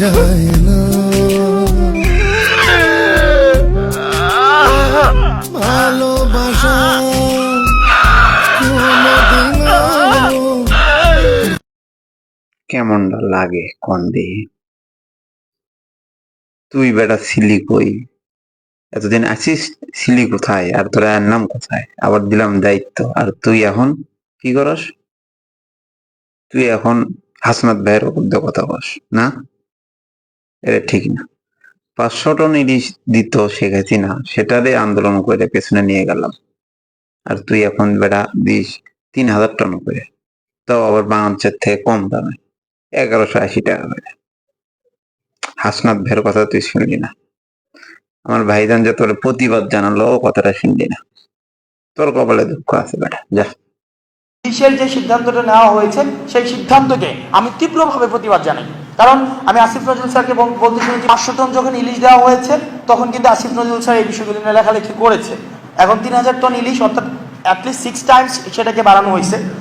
যায় না ভালোবাসা কেমনটা লাগে কোন দিয়ে? তুই বেটা ছিলি কই? এতদিন আছিস? ছিলি কোথায়? আর তোরা নাম কোথায়? আবার দিলাম দায়িত্ব। আর তুই এখন কি করস? তুই এখন হাসনাত ভাইয়ের উপর কথা বস, না? এটা ঠিক না। পাঁচশো টন ইলিশ দিত শেখ হাসিনা সেটারে আন্দোলন করে পেছনে নিয়ে গেলাম। আর তুই এখন বেড়া দিস তিন হাজার টন করে। তাও আবার বাংলাদেশের থেকে কম দামে, এগারোশো আশি টাকা করে। হাসনাত ভের কথা তুই শুনলি না। আমার ভাইজান যে তোর প্রতিবাদ জানালো, ও কথাটা শুনলি না। তোর কপালে দুঃখ আছে বেটা, যা। পুলিশের যে সিদ্ধান্তটা নেওয়া হয়েছে, সেই সিদ্ধান্তকে আমি তীব্রভাবে প্রতিবাদ জানাই। কারণ আমি আসিফ নজরুল স্যারকে বল- বলতে শুনেছি, পাঁচশো টন যখন ইলিশ দেওয়া হয়েছে, তখন কিন্তু আসিফ নজরুল স্যার এই বিষয়গুলি নিয়ে লেখালেখি করেছে। এখন তিন হাজার টন ইলিশ, অর্থাৎ অ্যাটলিস্ট সিক্স টাইমস সেটাকে বাড়ানো হয়েছে।